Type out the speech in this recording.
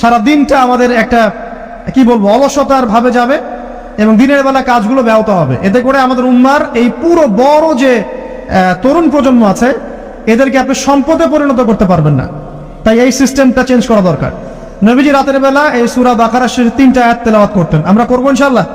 সারা দিনটা আমাদের একটা, কি বলব, অলসতার ভাবে যাবে এবং দিনের বেলা কাজগুলো ব্যাহত হবে। এতে করে আমাদের উম্মার এই পুরো বড় যে তরুণ প্রজন্ম আছে, এদেরকে আপনি সম্পদে পরিণত করতে পারবেন না। তাই এই সিস্টেমটা চেঞ্জ করা দরকার। নবীজি রাতের বেলা এই সুরা বাকারা তিনটা আয়াত তেলাওয়াত করতেন। আমরা করব ইনশাল্লাহ